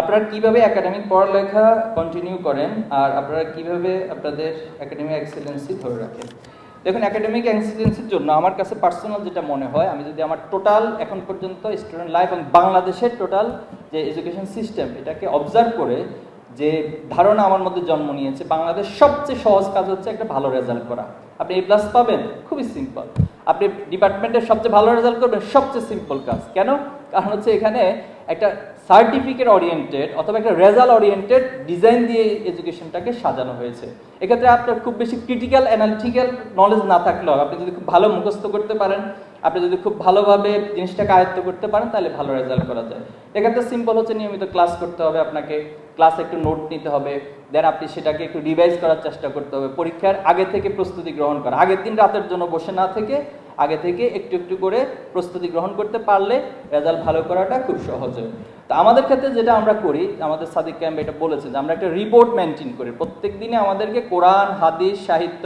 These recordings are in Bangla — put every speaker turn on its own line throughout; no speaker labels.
আপনারা কীভাবে একাডেমিক পড়ালেখা কন্টিনিউ করেন আর আপনারা কীভাবে আপনাদের একাডেমিক এক্সেলেন্সি ধরে রাখেন? দেখুন একাডেমিক এক্সেলেন্সির জন্য আমার কাছে পার্সোনাল যেটা মনে হয়, আমি যদি আমার টোটাল এখন পর্যন্ত স্টুডেন্ট লাইফ এবং বাংলাদেশের টোটাল যে এডুকেশন সিস্টেম এটাকে অবজার্ভ করে যে ধারণা আমার মধ্যে জন্ম নিয়েছে, বাংলাদেশ সবচেয়ে সহজ কাজ হচ্ছে একটা ভালো রেজাল্ট করা। আপনি এ প্লাস পাবেন, খুবই সিম্পল আপনি ডিপার্টমেন্টের সবচেয়ে ভালো রেজাল্ট করবেন, সবচেয়ে সিম্পল কাজ। কেন? কারণ হচ্ছে এখানে একটা সার্টিফিকেট ওরিয়েন্টেড অথবা একটা রেজাল্ট ওরিয়েন্টেড ডিজাইন দিয়ে এডুকেশনটাকে সাজানো হয়েছে। এক্ষেত্রে আপনার খুব বেশি ক্রিটিক্যাল অ্যানালিটিক্যাল নলেজ না থাকলেও আপনি যদি খুব ভালো মুখস্থ করতে পারেন, আপনি যদি খুব ভালোভাবে জিনিসটাকে আয়ত্ত করতে পারেন, তাহলে ভালো রেজাল্ট করা যায়। এক্ষেত্রে সিম্পল হচ্ছে নিয়মিত ক্লাস করতে হবে আপনাকে। ক্লাসে একটু নোট নিতে হবে। দেন আপনি সেটাকে একটু রিভাইজ করার চেষ্টা করতে হবে। পরীক্ষার আগে থেকে প্রস্তুতি গ্রহণ করা। আগের দিন রাতের জন্য বসে না থেকে আগে থেকে একটু একটু করে প্রস্তুতি গ্রহণ করতে পারলে রেজাল্ট ভালো করাটা খুব সহজ হয়। তো আমাদের ক্ষেত্রে যেটা আমরা করি, আমাদের সাদিক ক্যাম্প এটা বলেছে যে আমরা একটা রিপোর্ট মেনটেন করি। প্রত্যেক দিনে আমাদেরকে কোরআন, হাদিস, সাহিত্য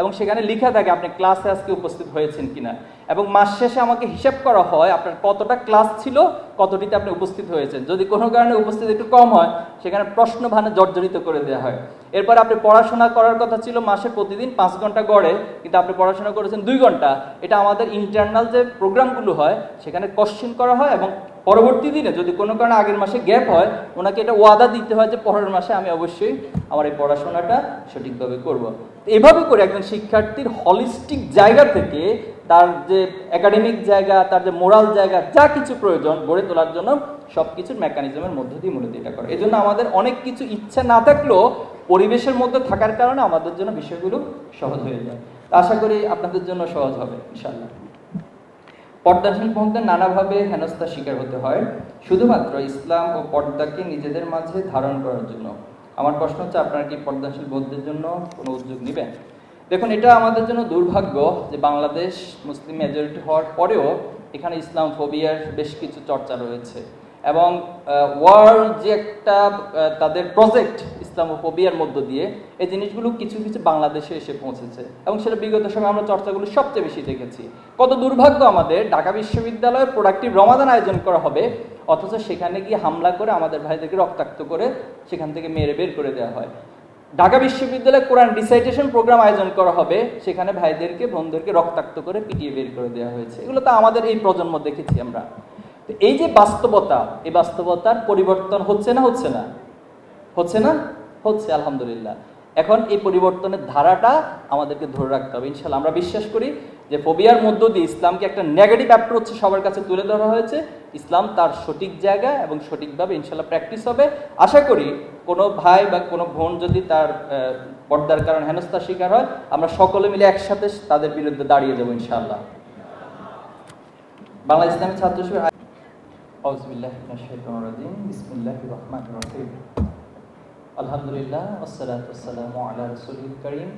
এবং সেখানে লেখা থাকে আপনি ক্লাসে আজকে উপস্থিত হয়েছেন কিনা। এবং মাস শেষে আমাকে হিসাব করা হয় আপনার কতটা ক্লাস ছিল, কতটিতে আপনি উপস্থিত হয়েছেন। যদি কোনো কারণে উপস্থিত একটু কম হয়, সেখানে প্রশ্ন ভানে জর্জরিত করে দেওয়া হয়। এরপর আপনি পড়াশোনা করার কথা ছিল মাসে প্রতিদিন পাঁচ ঘণ্টা গড়ে, কিন্তু আপনি পড়াশোনা করেছেন দুই ঘণ্টা। এটা আমাদের ইন্টারনাল যে প্রোগ্রামগুলো হয়, সেখানে কোশ্চিন করা হয় এবং পরবর্তী দিনে যদি কোনো কারণে আগের মাসে গ্যাপ হয়, ওনাকে এটা ওয়াদা দিতে হয় যে পরের মাসে আমি অবশ্যই আমার এই পড়াশোনাটা সঠিকভাবে করব। এভাবে করে একজন শিক্ষার্থীর হলিস্টিক জায়গা থেকে তার যে একাডেমিক জায়গা, তার যে মোরাল জায়গা, যা কিছু প্রয়োজন গড়ে তোলার জন্য সব কিছুর মেকানিজমের মধ্য দিয়ে মূলত এটা করে। এই জন্য আমাদের অনেক কিছু ইচ্ছা না থাকলেও পরিবেশের মধ্যে থাকার কারণে আমাদের জন্য বিষয়গুলো সহজ হয়ে যায়। আশা করি আপনাদের জন্য সহজ হবে ইনশাল্লাহ পর্দাহীন মধ্যে নানাভাবে হেনস্থার শিকার হতে হয়। শুধুমাত্র ইসলাম ও পর্দাকে নিজেদের মাঝে ধারণ করার জন্য। আমার প্রশ্ন হচ্ছে, আপনারা কি পর্দাশীল বোধদের জন্য কোনো উদ্যোগ নেবেন? দেখুন, এটা আমাদের জন্য দুর্ভাগ্য যে বাংলাদেশ মুসলিম মেজরিটি হওয়ার পরেও এখানে ইসলাম ফোবিয়ার বেশ কিছু চর্চা রয়েছে। এবং ওয়ার্ল্ড যে একটা তাদের প্রজেক্ট ইসলামোফোবিয়ার মধ্য দিয়ে এই জিনিসগুলো কিছু কিছু বাংলাদেশে এসে পৌঁছেছে এবং সেটা বিগত সময় আমরা চর্চাগুলো সবচেয়ে বেশি দেখেছি। কত দুর্ভাগ্য আমাদের, ঢাকা বিশ্ববিদ্যালয়ে প্রোডাক্টিভ রমাদান আয়োজন করা হবে, অথচ সেখানে গিয়ে হামলা করে আমাদের ভাইদেরকে রক্তাক্ত করে সেখান থেকে মেরে বের করে দেওয়া হয়। ঢাকা বিশ্ববিদ্যালয়ে কোরআন ডিসাইটেশন প্রোগ্রাম আয়োজন করা হবে, সেখানে ভাইদেরকে বোনদেরকে রক্তাক্ত করে পিটিয়ে বের করে দেওয়া হয়েছে। এগুলো তো আমাদের এই প্রজন্ম দেখেছি আমরা। তো এই যে বাস্তবতা, এই বাস্তবতার পরিবর্তন হচ্ছে না হচ্ছে না? হচ্ছে না? হচ্ছে, আলহামদুলিল্লাহ। এখন এই পরিবর্তনের ধারাটা আমাদেরকে ধরে রাখতে হবে। ইনশাল্লাহ আমরা বিশ্বাস করি যে ফোবিয়ার মধ্য দিয়ে ইসলামকে একটা নেগেটিভ অ্যাপ্রোচ সবার কাছে তুলে ধরা হয়েছে। ইসলাম তার সঠিক জায়গা এবং সঠিকভাবে ইনশাল্লাহ প্র্যাকটিস হবে। আশা করি কোনো ভাই বা কোনো বোন যদি তার পর্দার কারণ হেনস্থার শিকার হয়, আমরা সকলে মিলে একসাথে তাদের বিরুদ্ধে দাঁড়িয়ে যাব ইনশাআল্লাহ। বাংলা ইসলামী ছাত্র আলহামদুলিল্লাহ ওয়াসসালাতু ওয়াসসালামু আলা রাসূলিল কারীম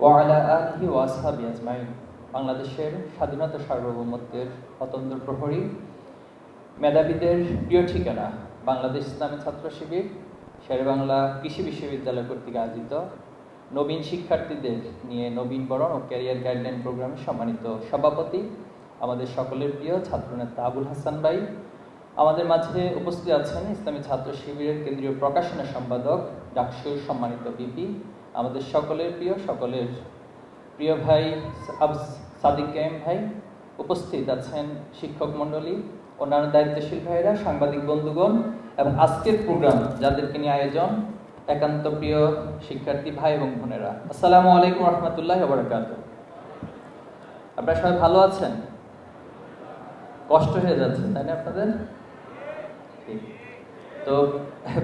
ওয়া আলা আলিহি ওয়া আজমাইন। বাংলাদেশের স্বাধীনতা সার্বভৌমত্বের অতন্দ্র প্রহরী, মেধাবীদের প্রিয় ঠিকানা, বাংলাদেশ ইসলামী ছাত্র শিবির, শেরেবাংলা কৃষি বিশ্ববিদ্যালয় কর্তৃক আয়োজিত নবীন শিক্ষার্থীদের নিয়ে নবীনবরণ ও ক্যারিয়ার গাইডলাইন প্রোগ্রামে সম্মানিত সভাপতি, আমাদের সকলের প্রিয় ছাত্রনেতা আবুল হাসান ভাই আমাদের মাঝে উপস্থিত আছেন ইসলামী ছাত্র শিবিরের কেন্দ্রীয় প্রকাশনা সম্পাদক ডাকসুর সম্মানিত বিপি আমাদের সকলের প্রিয় সকলের প্রিয় ভাই সাদিক কাইম ভাই, উপস্থিত আছেন শিক্ষক মণ্ডলী, অন্যান্য দায়িত্বশীল ভাইরা সাংবাদিক বন্ধুগণ, এবং আজকের প্রোগ্রাম যাদেরকে নিয়ে আয়োজন একান্ত প্রিয় শিক্ষার্থী ভাই এবং বোনেরা। আসসালামু আলাইকুম রহমতুল্লাহ বরকাত আপনারা সবাই ভালো আছেন? কষ্ট হয়ে যাচ্ছে, তাই না আপনাদের। তো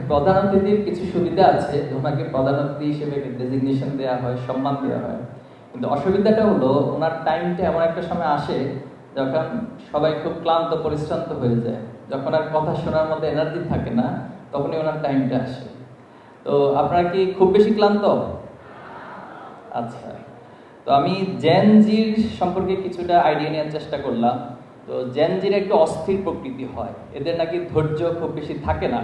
প্রধান অতিথির কিছু সুবিধা আছে। ওনাকে প্রধান অতিথি হিসেবে ডেজিগনেশন দেওয়া হয়, সম্মান দেওয়া হয়। কিন্তু অসুবিধাটা হলো, ওনার টাইমটা এমন একটা সময় আসে যখন সবাই খুব ক্লান্ত, পরিশ্রান্ত হয়ে যায়। যখন আর কথা শোনার মধ্যে এনার্জি থাকে না, তখনই ওনার টাইমটা আসে। তো আপনারা কি খুব বেশি ক্লান্ত? আচ্ছা। তো আমি জেন জির সম্পর্কে কিছুটা আইডিয়া নেওয়ার চেষ্টা করলাম। তো জেন জির একটু অস্থির প্রকৃতি হয়। এদের নাকি ধৈর্য খুব বেশি থাকে না।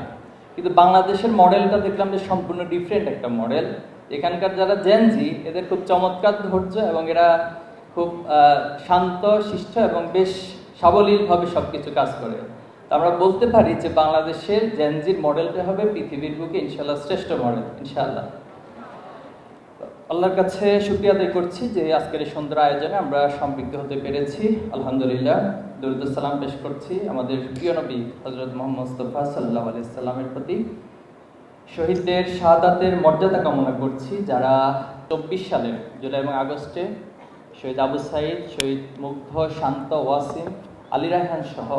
কিন্তু বাংলাদেশের মডেলটা দেখলাম যে সম্পূর্ণ ডিফারেন্ট একটা মডেল। এখানকার যারা জেনজি এদের খুব চমৎকার ধৈর্য এবং এরা খুব শান্ত, শিষ্ট এবং বেশ সাবলীলভাবে সব কিছু কাজ করে। তো আমরা বলতে পারি যে বাংলাদেশের জেনজির মডেলটা হবে পৃথিবীর বুকে ইনশাল্লাহ শ্রেষ্ঠ মডেল ইনশাল্লাহ আল্লাহর কাছে শুক্রিয়া আদায় করছি যে আজকের এই সুন্দর আয়োজনে আমরা সম্পৃক্ত হতে পেরেছি। আলহামদুলিল্লাহ। সালাম পেশ করছি। আমাদের প্রিয় নবী হজরত মোহাম্মদ মুস্তফা সাল্লাহ আলাইসাল্লামের প্রতি শহীদদের শাহাদাতের মর্যাদা কামনা করছি, যারা চব্বিশ সালের জুলাই এবং আগস্টে শহীদ আবু সাইদ, শহীদ মুগ্ধ, শান্ত ওয়াসিম, আলী রায়হান সহ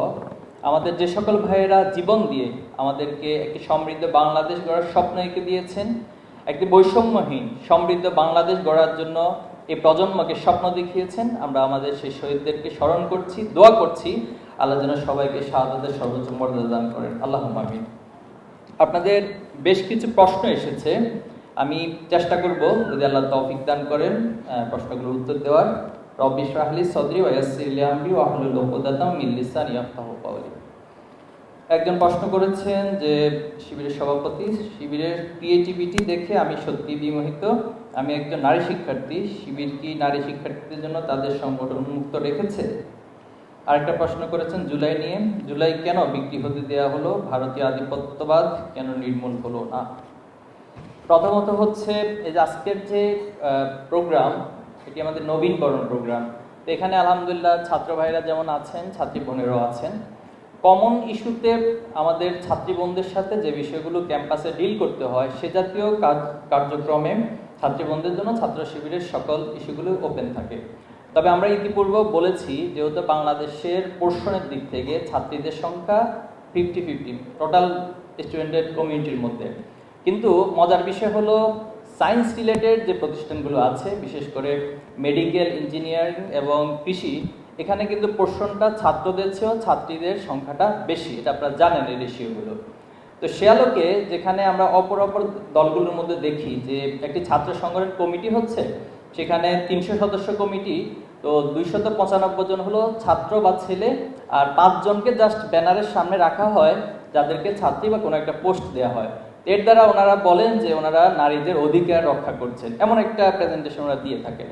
আমাদের যে সকল ভাইয়েরা জীবন দিয়ে আমাদেরকে একটি সমৃদ্ধ বাংলাদেশ গড়ার স্বপ্ন এঁকে দিয়েছেন, একটি বৈষম্যহীন সমৃদ্ধ বাংলাদেশ গড়ার জন্য এই প্রজন্মকে স্বপ্ন দেখিয়েছেন। আমরা আমাদের সেই শহীদদেরকে স্মরণ করছি, দোয়া করছি। আল্লাহ যেন সবাইকে শাহাদাতের সর্বোচ্চ মর্যাদা দান করেন। আল্লাহ আমিন। আপনাদের বেশ কিছু প্রশ্ন এসেছে। আমি চেষ্টা করব যদি আল্লাহ তৌফিক দান করেন প্রশ্নগুলোর উত্তর দেওয়ার। রব্বি শাহলি সদরি ওয়াসির আমরি ওয়াহলুল উকদাতাম মিন লিসানি ইয়াফকাহু একজন প্রশ্ন করেছেন যে, শিবিরের সভাপতি, শিবিরের ক্রিয়েটিভিটি দেখে আমি সত্যি বিমোহিত। আমি একজন নারী শিক্ষার্থী, শিবির কি নারী শিক্ষার্থীদের জন্য তাদের সংগঠন উন্মুক্ত রেখেছে? আরেকটা প্রশ্ন করেছেন, জুলাই নিয়ে। জুলাই কেন বিক্রি হতে দেওয়া হলো? ভারতীয় আধিপত্যবাদ কেন নির্মূল হলো না? প্রথমত হচ্ছে, এই যে আজকের যে প্রোগ্রাম, এটি আমাদের নবীনবরণ প্রোগ্রাম। তো এখানে আলহামদুলিল্লাহ ছাত্র ভাইরা যেমন আছেন, ছাত্রী বোনেরাও আছেন। কমন ইস্যুতে আমাদের ছাত্রী বোনদের সাথে যে বিষয়গুলো ক্যাম্পাসে ডিল করতে হয়, সে জাতীয় কাজ কার্যক্রমে ছাত্রী বোনদের জন্য ছাত্র শিবিরের সকল ইস্যুগুলো ওপেন থাকে। তবে আমরা ইতিপূর্বে বলেছি, যেহেতু বাংলাদেশের পোর্শনের দিক থেকে ছাত্রীদের সংখ্যা ফিফটি ফিফটি টোটাল স্টুডেন্টের কমিউনিটির মধ্যে। কিন্তু মজার বিষয় হলো সায়েন্স রিলেটেড যে প্রতিষ্ঠানগুলো আছে, বিশেষ করে মেডিকেল ইঞ্জিনিয়ারিং এবং কৃষি, এখানে কিন্তু পোর্শনটা ছাত্রদের চেয়েও ছাত্রীদের সংখ্যাটা বেশি। এটা আপনারা জানেন এই রেশিওগুলো তো সে আলোকে যেখানে আমরা অপর অপর দলগুলোর মধ্যে দেখি যে একটি ছাত্র সংগঠন কমিটি হচ্ছে, সেখানে তিনশো সদস্য কমিটি, তো দুইশত পঁচানব্বই জন হলো ছাত্র বা ছেলে, আর পাঁচজনকে জাস্ট ব্যানারের সামনে রাখা হয়, যাদেরকে ছাত্রী বা কোনো একটা পোস্ট দেওয়া হয়। এর দ্বারা ওনারা বলেন যে ওনারা নারীদের অধিকার রক্ষা করছেন, এমন একটা প্রেজেন্টেশন ওরা দিয়ে থাকেন।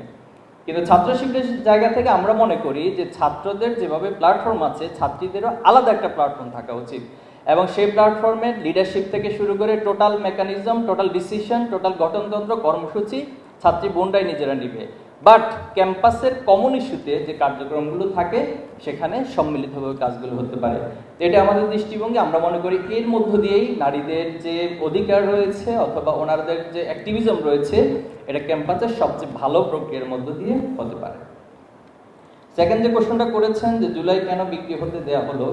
কিন্তু ছাত্র শিবিরের জায়গা থেকে আমরা মনে করি যে ছাত্রদের যেভাবে প্ল্যাটফর্ম আছে, ছাত্রীদেরও আলাদা একটা প্ল্যাটফর্ম থাকা উচিত। এবং সেই প্ল্যাটফর্মে লিডারশিপ থেকে শুরু করে total mechanism total decision total গঠনতন্ত্র, কর্মসূচি ছাত্রী বোনরাই নিজেরা নিবে। বাট ক্যাম্পাসের কমন ইস্যুতে যে কার্যক্রমগুলো থাকে, সেখানে সম্মিলিতভাবে কাজগুলো হতে পারে। এটা আমাদের দৃষ্টিভঙ্গি। আমরা মনে করি এর মধ্য দিয়েই নারীদের যে অধিকার রয়েছে অথবা ওনারদের যে অ্যাক্টিভিজম রয়েছে, এটা ক্যাম্পাসের সবচেয়ে ভালো প্রক্রিয়ার মধ্য দিয়ে হতে পারে। সেকেন্ড যে কোশ্চেনটা করেছেন যে, জুলাই কেন বিক্রি হতে দেওয়া হলো?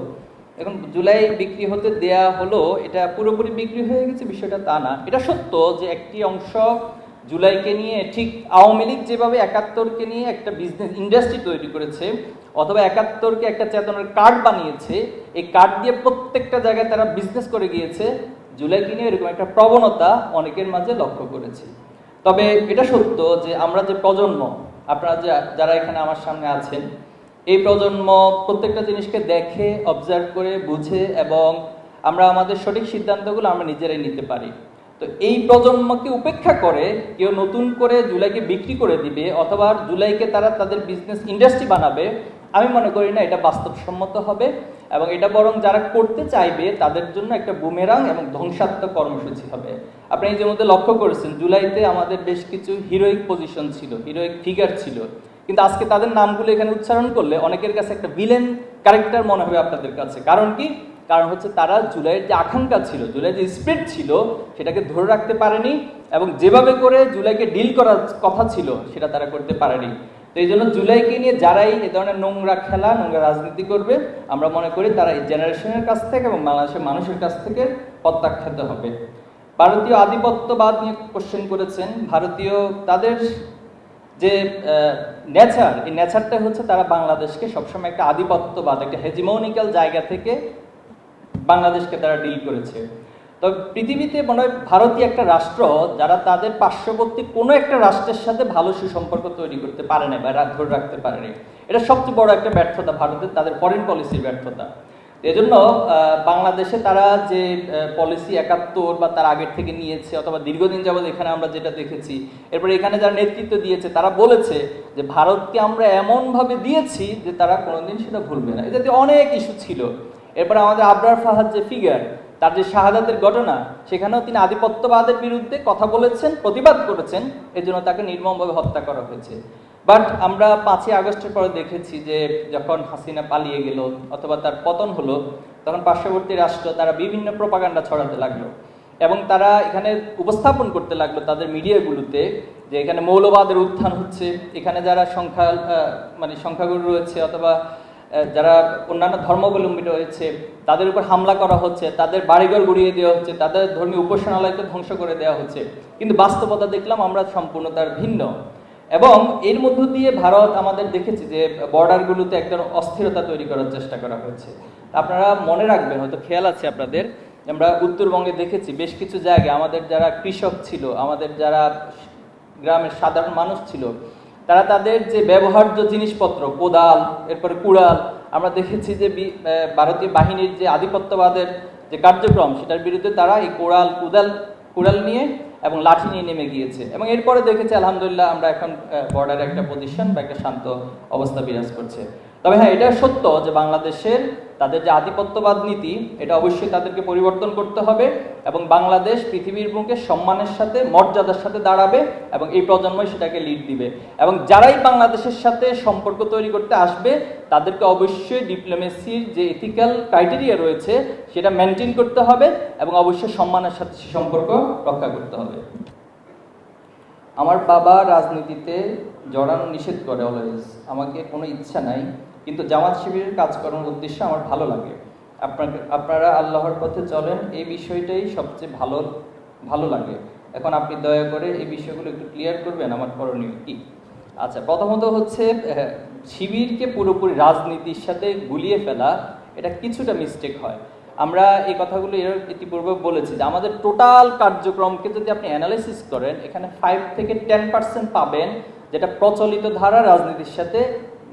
এখন জুলাই বিক্রি হতে দেয়া হলো, এটা পুরোপুরি বিক্রি হয়ে গেছে, বিষয়টা তা না। এটা সত্য যে একটি অংশ জুলাইকে নিয়ে ঠিক আওয়ামী লীগ যেভাবে একাত্তরকে নিয়ে একটা বিজনেস ইন্ডাস্ট্রি তৈরি করেছে, অথবা একাত্তরকে একটা চেতনার কার্ড বানিয়েছে, এই কার্ড দিয়ে প্রত্যেকটা জায়গায় তারা বিজনেস করে গিয়েছে, জুলাইকে নিয়ে এরকম একটা প্রবণতা অনেকের মাঝে লক্ষ্য করেছি। তবে এটা সত্য যে আমরা যে প্রজন্ম, আপনারা যে যারা এখানে আমার সামনে আছেন এই প্রজন্ম প্রত্যেকটা জিনিসকে দেখে অবজার্ভ করে, বুঝে এবং আমরা আমাদের সঠিক সিদ্ধান্তগুলো আমরা নিজেরাই নিতে পারি। তো এই প্রজন্মকে উপেক্ষা করে কেউ নতুন করে জুলাইকে বিক্রি করে দিবে অথবা জুলাইকে তারা তাদের বিজনেস ইন্ডাস্ট্রি বানাবে, আমি মনে করি না এটা বাস্তবসম্মত হবে এবং এটা বরং যারা করতে চাইবে তাদের জন্য একটা বুমেরাং এবং ধ্বংসাত্মক কর্মসূচি হবে। আপনি এই যে মধ্যে লক্ষ্য করেছেন, জুলাইতে আমাদের বেশ কিছু হিরোইক পজিশন ছিল হিরোইক ফিগার ছিল। কিন্তু আজকে তাদের নামগুলো এখানে উচ্চারণ করলে অনেকের কাছে একটা ভিলেন ক্যারেক্টার মনে হবে আপনাদের কাছে। কারণ কি? কারণ হচ্ছে তারা জুলাইয়ের যে আকাঙ্ক্ষা ছিল, জুলাইয়ের যে স্পিরিট ছিল, সেটাকে ধরে রাখতে পারেনি এবং যেভাবে করে জুলাইকে ডিল করার কথা ছিল, সেটা তারা করতে পারেনি। তো এই জন্য জুলাইকে নিয়ে যারাই এ ধরনের নোংরা খেলা, নোংরা রাজনীতি করবে, আমরা মনে করি তারা এই জেনারেশনের কাছ থেকে এবং বাংলাদেশের মানুষের কাছ থেকে প্রত্যাখ্যাত হবে। ভারতীয় আধিপত্যবাদ নিয়ে কোশ্চেন করেছেন। ভারতীয় তাদের যে নেচার এই নেচারটা হচ্ছে তারা বাংলাদেশকে সবসময় একটা আধিপত্যবাদ, একটা হেজিমোনিক্যাল জায়গা থেকে বাংলাদেশকে তারা ডিল করেছে। তবে পৃথিবীতে মনে হয় ভারতীয় একটা রাষ্ট্র, যারা তাদের পার্শ্ববর্তী কোনো একটা রাষ্ট্রের সাথে ভালো সুসম্পর্ক তৈরি করতে পারে না বা ধরে রাখতে পারেনি এটা সবচেয়ে বড় একটা ব্যর্থতা ভারতের, তাদের ফরেন পলিসির ব্যর্থতা। এজন্য বাংলাদেশে তারা যে পলিসি একাত্তর বা তার আগের থেকে নিয়েছে অথবা দীর্ঘদিন যাবৎ এখানে আমরা যেটা দেখেছি, এরপরে এখানে যারা নেতৃত্ব দিয়েছে, তারা বলেছে যে ভারতকে আমরা এমনভাবে দিয়েছি যে তারা কোনোদিন সেটা ভুলবে না। এ জাতীয় অনেক ইস্যু ছিল। এরপর আমাদের আবরার ফাহাদ যে ফিগার তার যে শাহাদাতের ঘটনা, সেখানেও তিনি আধিপত্যবাদের বিরুদ্ধে কথা বলেছেন, প্রতিবাদ করেছেন, এজন্য তাকে নির্মমভাবে হত্যা করা হয়েছে। বাট আমরা পাঁচই আগস্টের পরে দেখেছি যে যখন হাসিনা পালিয়ে গেল অথবা তার পতন হলো, তখন পার্শ্ববর্তী রাষ্ট্র তারা বিভিন্ন প্রপাগান্ডা ছড়াতে লাগল। এবং তারা এখানে উপস্থাপন করতে লাগল তাদের মিডিয়াগুলোতে যে এখানে মৌলবাদের উত্থান হচ্ছে, এখানে যারা সংখ্যা মানে সংখ্যাগুরু রয়েছে অথবা যারা অন্যান্য ধর্মাবলম্বী রয়েছে, তাদের উপর হামলা করা হচ্ছে, তাদের বাড়িঘর গুড়িয়ে দেওয়া হচ্ছে, তাদের ধর্মীয় উপাসনালয়কে ধ্বংস করে দেওয়া হচ্ছে। কিন্তু বাস্তবতা দেখলাম আমরা সম্পূর্ণ তার ভিন্ন। এবং এর মধ্য দিয়ে ভারত আমাদের দেখেছি যে বর্ডারগুলোতে একদম অস্থিরতা তৈরি করার চেষ্টা করা হয়েছে। আপনারা মনে রাখবেন, হয়তো খেয়াল আছে আপনাদের, আমরা উত্তরবঙ্গে দেখেছি বেশ কিছু জায়গায় আমাদের যারা কৃষক ছিল, আমাদের যারা গ্রামের সাধারণ মানুষ ছিল, তারা তাদের যে ব্যবহার্য জিনিসপত্র, কোদাল, এরপরে কুড়াল, আমরা দেখেছি যে ভারতীয় বাহিনীর যে আধিপত্যবাদের যে কার্যক্রম, সেটার বিরুদ্ধে তারা এই কোড়াল, কুদাল, কুড়াল নিয়ে এবং লাঠি নিয়ে নেমে গিয়েছে। এবং এরপরে দেখেছি, আলহামদুলিল্লাহ, আমরা এখন বর্ডারে একটা পজিশন বা একটা শান্ত অবস্থা বিরাজ করছে। তবে হ্যাঁ এটা সত্য যে বাংলাদেশের তাদের যে আধিপত্যবাদ নীতি, এটা অবশ্যই তাদেরকে পরিবর্তন করতে হবে এবং বাংলাদেশ পৃথিবীর বুকে সম্মানের সাথে, মর্যাদার সাথে দাঁড়াবে এবং এই প্রজন্মই সেটাকে লিড দিবে। এবং যারাই বাংলাদেশের সাথে সম্পর্ক তৈরি করতে আসবে, তাদেরকে অবশ্যই ডিপ্লোমেসির যে এথিক্যাল ক্রাইটেরিয়া রয়েছে, সেটা মেনটেন করতে হবে এবং অবশ্যই সম্মানের সাথে সে সম্পর্ক রক্ষা করতে হবে। আমার বাবা রাজনীতিতে জড়ানো নিষেধ করে অলওয়েজ আমাকে কোনো ইচ্ছা নাই। কিন্তু জামাত শিবিরের কাজ করার উদ্দেশ্যে আমার ভালো লাগে। আপনাকে, আপনারা আল্লাহর পথে চলেন, এই বিষয়টাই সবচেয়ে ভালো ভালো লাগে। এখন আপনি দয়া করে এই বিষয়গুলো একটু ক্লিয়ার করবেন আমার করণীয় কি? আচ্ছা প্রথমত হচ্ছে শিবিরকে পুরোপুরি রাজনীতির সাথে গুলিয়ে ফেলা, এটা কিছুটা মিস্টেক হয়। আমরা এই কথাগুলো এর ইতিপূর্বে বলেছি যে আমাদের টোটাল কার্যক্রমকে যদি আপনি অ্যানালাইসিস করেন, এখানে ফাইভ থেকে টেন পার্সেন্ট পাবেন, যেটা প্রচলিত ধারা রাজনীতির সাথে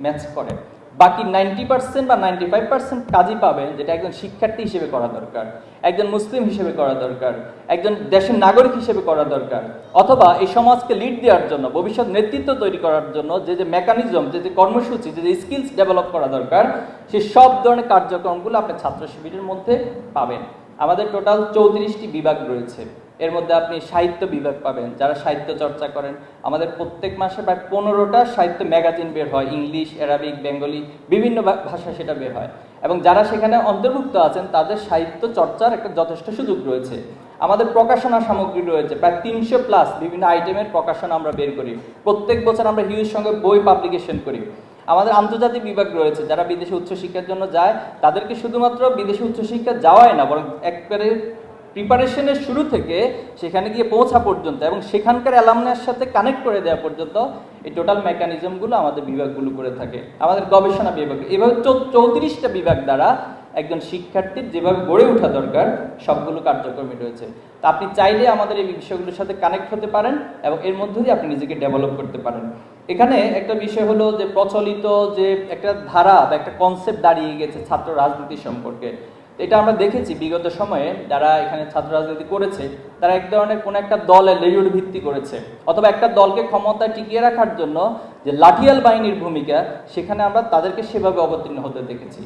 ম্যাচ করে। বাকি নাইনটি পার্সেন্ট বা নাইনটি ফাইভ পার্সেন্ট কাজই পাবেন যেটা একজন শিক্ষার্থী হিসেবে করা দরকার, একজন মুসলিম হিসেবে করা দরকার, একজন দেশের নাগরিক হিসেবে করা দরকার, অথবা এই সমাজকে লিড দেওয়ার জন্য, ভবিষ্যৎ নেতৃত্ব তৈরি করার জন্য যে যে মেকানিজম যে যে কর্মসূচি, যে যে স্কিলস ডেভেলপ করা দরকার, সে সব ধরনের কার্যক্রমগুলো আপনি ছাত্র শিবিরের মধ্যে পাবেন। আমাদের টোটাল চৌত্রিশটি বিভাগ রয়েছে। এর মধ্যে আপনি সাহিত্য বিভাগ পাবেন, যারা সাহিত্য চর্চা করেন। আমাদের প্রত্যেক মাসে প্রায় পনেরোটা সাহিত্য ম্যাগাজিন বের হয়, ইংলিশ, অ্যারাবিক, বেঙ্গলি, বিভিন্ন ভাষা সেটা বের হয়। এবং যারা সেখানে অন্তর্ভুক্ত আছেন, তাদের সাহিত্য চর্চার একটা যথেষ্ট সুযোগ রয়েছে। আমাদের প্রকাশনা সামগ্রী রয়েছে, প্রায় তিনশো প্লাস বিভিন্ন আইটেমের প্রকাশনা আমরা বের করি। প্রত্যেক বছর আমরা হিউজ সঙ্গে বই পাবলিকেশন করি। আমাদের আন্তর্জাতিক বিভাগ রয়েছে, যারা বিদেশে উচ্চশিক্ষার জন্য যায়, তাদেরকে শুধুমাত্র বিদেশে উচ্চশিক্ষা যাওয়াই না, বরং একবারে প্রিপারেশনের শুরু থেকে সেখানে গিয়ে পৌঁছা পর্যন্ত এবং সেখানকার অ্যালামনের সাথে কানেক্ট করে দেওয়া পর্যন্ত এই টোটাল মেকানিজমগুলো আমাদের বিভাগগুলো করে থাকে। আমাদের গবেষণা বিভাগ। এভাবে চৌত্রিশটা বিভাগ দ্বারা একজন শিক্ষার্থীর যেভাবে গড়ে ওঠা দরকার, সবগুলো কার্যক্রমই রয়েছে। তা আপনি চাইলে আমাদের এই বিষয়গুলোর সাথে কানেক্ট হতে পারেন এবং এর মধ্য দিয়ে আপনি নিজেকে ডেভেলপ করতে পারেন। এখানে একটা বিষয় হলো যে প্রচলিত যে একটা ধারা বা একটা কনসেপ্ট দাঁড়িয়ে গেছে ছাত্র রাজনীতি সম্পর্কে। এটা আমরা দেখেছি বিগত সময়ে যারা এখানে ছাত্র রাজনীতি করেছে, তারা এক ধরনের কোনো একটা দলে লেজুর ভিত্তি করেছে। অথবা একটা দলকে ক্ষমতা টিকিয়ে রাখার জন্য যে লাঠিয়াল বাহিনীর ভূমিকা, সেখানে আমরা তাদেরকে সেভাবে অবতীর্ণ হতে দেখেছি।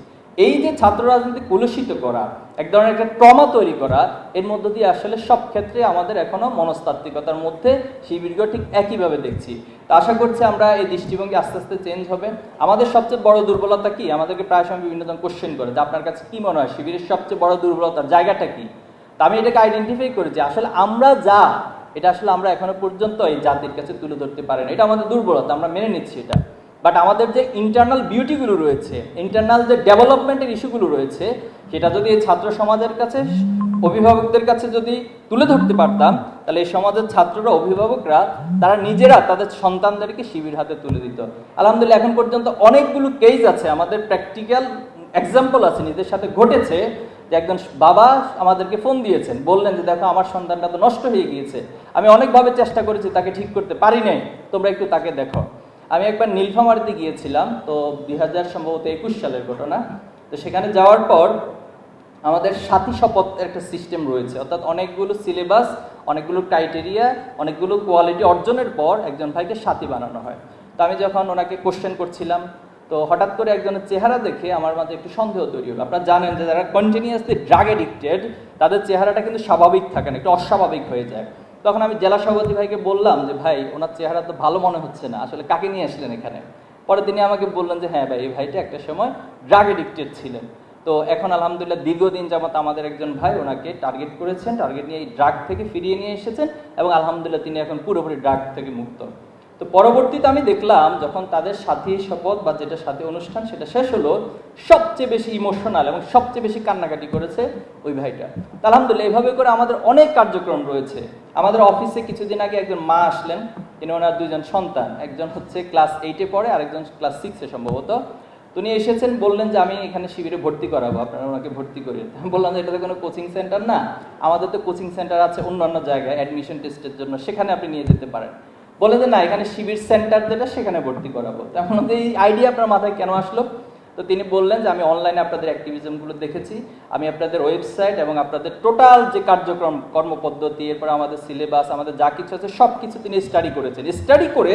এই যে ছাত্র রাজনীতি কুলুষিত করা, এক ধরনের একটা ট্রমা তৈরি করা, এর মধ্য দিয়ে আসলে সব ক্ষেত্রে আমাদের এখনও মনস্তাত্ত্বিকতার মধ্যে শিবিরকে ঠিক একইভাবে দেখছি। তো আশা করছি আমরা এই দৃষ্টিভঙ্গি আস্তে আস্তে চেঞ্জ হবে। আমাদের সবচেয়ে বড় দুর্বলতা কি? আমাদেরকে প্রায় সময় বিভিন্ন জন কোশ্চেন করে যে আপনার কাছে কি মনে হয়? শিবিরের সবচেয়ে বড় দুর্বলতার জায়গাটা কি? তা আমি এটাকে আইডেন্টিফাই করেছি আসলে আমরা যা, এটা আসলে আমরা এখনও পর্যন্ত এই জাতির কাছে তুলে ধরতে পারি না এটা আমাদের দুর্বলতা, আমরা মেনে নিচ্ছি এটা। বাট আমাদের যে ইন্টারনাল বিউটিগুলো রয়েছে ইন্টারনাল যে ডেভেলপমেন্টের ইস্যুগুলো রয়েছে, সেটা যদি এই ছাত্র সমাজের কাছে, অভিভাবকদের কাছে যদি তুলে ধরতে পারতাম, তাহলে এই সমাজের ছাত্ররা, অভিভাবকরা, তারা নিজেরা তাদের সন্তানদেরকে শিবির হাতে তুলে দিত। আলহামদুলিল্লাহ, এখন পর্যন্ত অনেকগুলো কেস আছে, আমাদের প্র্যাকটিক্যাল এক্সাম্পল আছে নিজের সাথে ঘটেছে, যে একজন বাবা আমাদেরকে ফোন দিয়েছেন, বললেন যে, দেখো, আমার সন্তানটা তো নষ্ট হয়ে গিয়েছে। আমি অনেকভাবে চেষ্টা করেছি তাকে ঠিক করতে, পারি নাই। তোমরা একটু তাকে দেখো। আমি একবার নীলফামারিতে গিয়েছিলাম, তো দুই হাজার সম্ভবত একুশ সালের ঘটনা। তো সেখানে যাওয়ার পর আমাদের সাথী শপথ একটা সিস্টেম রয়েছে, অর্থাৎ অনেকগুলো সিলেবাস অনেকগুলো ক্রাইটেরিয়া অনেকগুলো কোয়ালিটি অর্জনের পর একজন ভাইকে সাথী বানানো হয়। তো আমি যখন ওনাকে কোশ্চেন করছিলাম, তো হঠাৎ করে একজনের চেহারা দেখে আমার মাঝে একটু সন্দেহ তৈরি হলো। আপনারা জানেন যে যারা কন্টিনিউয়াসলি ড্রাগ এডিক্টেড তাদের চেহারাটা কিন্তু স্বাভাবিক থাকে না, একটু অস্বাভাবিক হয়ে যায়। তখন আমি জেলা সভাপতি ভাইকে বললাম যে, ভাই, ওনার চেহারা তো ভালো মনে হচ্ছে না, আসলে কাকে নিয়ে আসলেন এখানে? পরে তিনি আমাকে বললেন যে হ্যাঁ ভাই, এই ভাইটা একটা সময় ড্রাগ এডিক্টেড ছিলেন। তো এখন আলহামদুলিল্লাহ দীর্ঘদিন যাবত আমাদের একজন ভাই ওনাকে টার্গেট করেছেন টার্গেট নিয়ে এই ড্রাগ থেকে ফিরিয়ে নিয়ে এসেছেন এবং আলহামদুলিল্লাহ তিনি এখন পুরোপুরি ড্রাগ থেকে মুক্ত। তো পরবর্তীতে আমি দেখলাম যখন তাদের সাথী শপথ বা যেটা সাথে অনুষ্ঠান সেটা শেষ হলো, সবচেয়ে বেশি ইমোশনাল এবং সবচেয়ে বেশি কান্নাকাটি করেছে ওই ভাইটা। আলহামদুলিল্লাহ এইভাবে করে আমাদের অনেক কার্যক্রম রয়েছে। আমাদের অফিসে কিছুদিন আগে একজন মা আসলেন, তিনি ওনার দুইজন সন্তান। একজন হচ্ছে ক্লাস এইটে পড়ে, আরেকজন ক্লাস সিক্সে সম্ভবত। উনি এসেছেন, বললেন যে আমি এখানে শিবিরে ভর্তি করাবো, আপনারা ওনাকে ভর্তি করে আমি বললাম যে এটা তো কোনো কোচিং সেন্টার না। আমাদের তো কোচিং সেন্টার আছে অন্যান্য জায়গায় অ্যাডমিশন টেস্টের জন্য। সেখানে আপনি নিয়ে যেতে পারেন। বলে যে না, এখানে শিবির সেন্টার যেটা, সেখানে ভর্তি করাবো। তেমন এই আইডিয়া আপনার মাথায় কেন আসলো? তো তিনি বললেন যে, আমি অনলাইনে আপনাদের অ্যাক্টিভিজমগুলো দেখেছি। আমি আপনাদের ওয়েবসাইট এবং আপনাদের টোটাল যে কার্যক্রম, কর্মপদ্ধতি, এরপর আমাদের সিলেবাস আমাদের যা কিছু আছে সব কিছু তিনি স্টাডি করেছেন। স্টাডি করে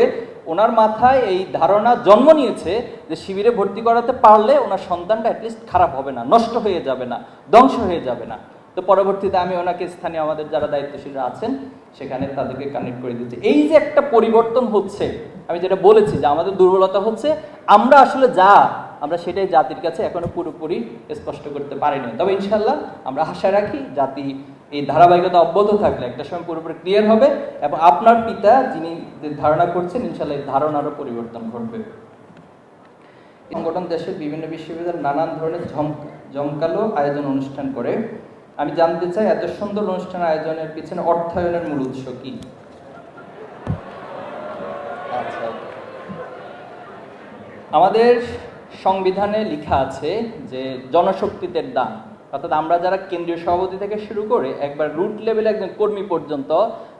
ওনার মাথায় এই ধারণা জন্ম নিয়েছে যে, শিবিরে ভর্তি করাতে পারলে ওনার সন্তানটা অ্যাটলিস্ট খারাপ হবে না, নষ্ট হয়ে যাবে না, ধ্বংস হয়ে যাবে না। তো পরবর্তীতে আমি ওনাকে স্থানীয় আমাদের যারা দায়িত্বশীলরা আছেন, সেখানে তাদেরকে কানেক্ট করে দিচ্ছি। এই যে একটা পরিবর্তন হচ্ছে, আমি যেটা বলেছি যে আমাদের দুর্বলতা হচ্ছে, আমরা আসলে যা, আমরা সেটাই জাতির কাছে এখনও পুরোপুরি স্পষ্ট করতে পারিনি। তবে ইনশাল্লাহ আমরা আশা রাখি জাতি এই ধারাবাহিকতা অব্যাহত থাকলে একটা সময় পুরোপুরি ক্লিয়ার হবে এবং আপনার পিতা যিনি ধারণা করছেন ইনশাল্লাহ এই ধারণারও পরিবর্তন ঘটবে। সংগঠন দেশের বিভিন্ন বিশ্ববিদ্যালয়ের নানান ধরনের জমকালো আয়োজন অনুষ্ঠান করে। আমি জানতে চাই, এত সুন্দর অনুষ্ঠান আয়োজনের পিছনে অর্থায়নের মূল উৎস কি? আচ্ছা। আমাদের সংবিধানে লেখা আছে যে জনশক্তিতে দান। অর্থাৎ আমরা যারা কেন্দ্রীয় সভাপতি থেকে শুরু করে একবার রুট লেভেলে একজন কর্মী পর্যন্ত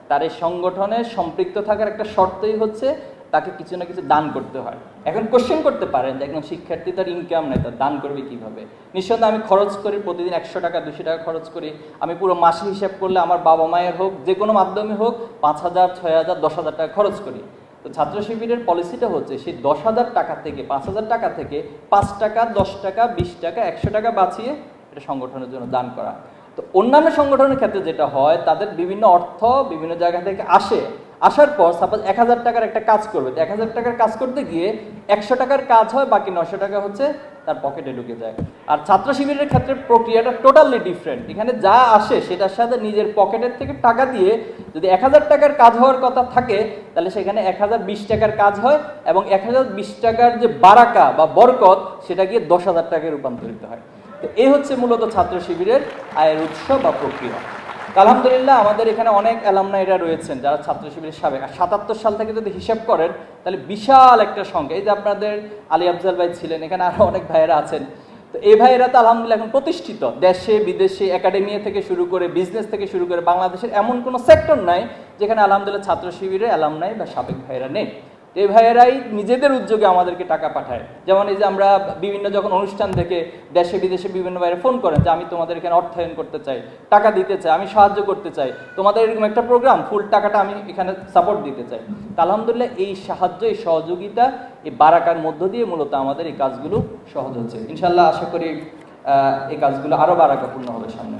তার এই সংগঠনে সম্পৃক্ত থাকার একটা শর্তই হচ্ছে তাকে কিছু না কিছু দান করতে হয়। এখন কোশ্চেন করতে পারেন যে একজন শিক্ষার্থী তার ইনকাম নেই তার দান করবে কীভাবে? নিঃসন্দেহে আমি খরচ করি, প্রতিদিন একশো টাকা, দুশো টাকা খরচ করি। আমি পুরো মাসে হিসাব করলে আমার বাবা মায়ের হোক, যে কোনো মাধ্যমে হোক, পাঁচ হাজার, ছয় হাজার, দশ হাজার টাকা খরচ করি। তো ছাত্র শিবিরের পলিসিটা হচ্ছে, সেই দশ হাজার টাকা থেকে, পাঁচ হাজার টাকা থেকে পাঁচ টাকা, দশ টাকা, বিশ টাকা, একশো টাকা বাঁচিয়ে এটা সংগঠনের জন্য দান করা। তো অন্যান্য সংগঠনের ক্ষেত্রে যেটা হয়, তাদের বিভিন্ন অর্থ বিভিন্ন জায়গা থেকে আসে। আসার পর সাপোজ এক হাজার টাকার একটা কাজ করবে এক হাজার টাকার কাজ করতে গিয়ে একশো টাকার কাজ হয়, বাকি নশো টাকা হচ্ছে তার পকেটে ঢুকে যায়। আর ছাত্র শিবিরের ক্ষেত্রে প্রক্রিয়াটা টোটালি ডিফারেন্ট এখানে যা আসে সেটার সাথে নিজের পকেটের থেকে টাকা দিয়ে যদি এক হাজার টাকার কাজ হওয়ার কথা থাকে, তাহলে সেখানে এক হাজার বিশ টাকার কাজ হয় এবং এক হাজার বিশ টাকার যে বারাকা বা বরকত, সেটা গিয়ে দশ হাজার টাকায় রূপান্তরিত হয়। তো এই হচ্ছে মূলত ছাত্র শিবিরের আয়ের উৎস বা প্রক্রিয়া। আলহামদুলিল্লাহ, আমাদের এখানে অনেক অ্যালামনাইরা রয়েছেন যারা ছাত্র শিবিরের সাবেক। আর সাতাত্তর সাল থেকে যদি হিসাব করেন, তাহলে বিশাল একটা সংখ্যা। এই যে আপনাদের আলী আফজাল ভাই ছিলেন, এখানে আরও অনেক ভাইয়েরা আছেন। তো এই ভাইয়েরা তো আলহামদুলিল্লাহ এখন প্রতিষ্ঠিত। দেশে, বিদেশে, একাডেমিয়া থেকে শুরু করে বিজনেস থেকে শুরু করে, বাংলাদেশের এমন কোনো সেক্টর নাই যেখানে আলহামদুলিল্লাহ ছাত্র শিবিরে অ্যালামনাই বা সাবেক ভাইয়েরা নেই। এই ভাইয়েরাই নিজেদের উদ্যোগে আমাদেরকে টাকা পাঠায়। যেমন এই যে আমরা বিভিন্ন যখন অনুষ্ঠান থেকে দেশে, বিদেশে বিভিন্ন বাইরে ফোন করেন যে, আমি তোমাদের এখানে অর্থায়ন করতে চাই, টাকা দিতে চাই, আমি সাহায্য করতে চাই, তোমাদের এরকম একটা প্রোগ্রাম ফুল টাকাটা আমি এখানে সাপোর্ট দিতে চাই। আলহামদুলিল্লাহ এই সাহায্য, এই সহযোগিতা, এই বারাকার মধ্য দিয়ে মূলত আমাদের এই কাজগুলো সহজ হচ্ছে। ইনশাল্লাহ আশা করি এই কাজগুলো আরও বারাকাপূর্ণ হবে সামনে।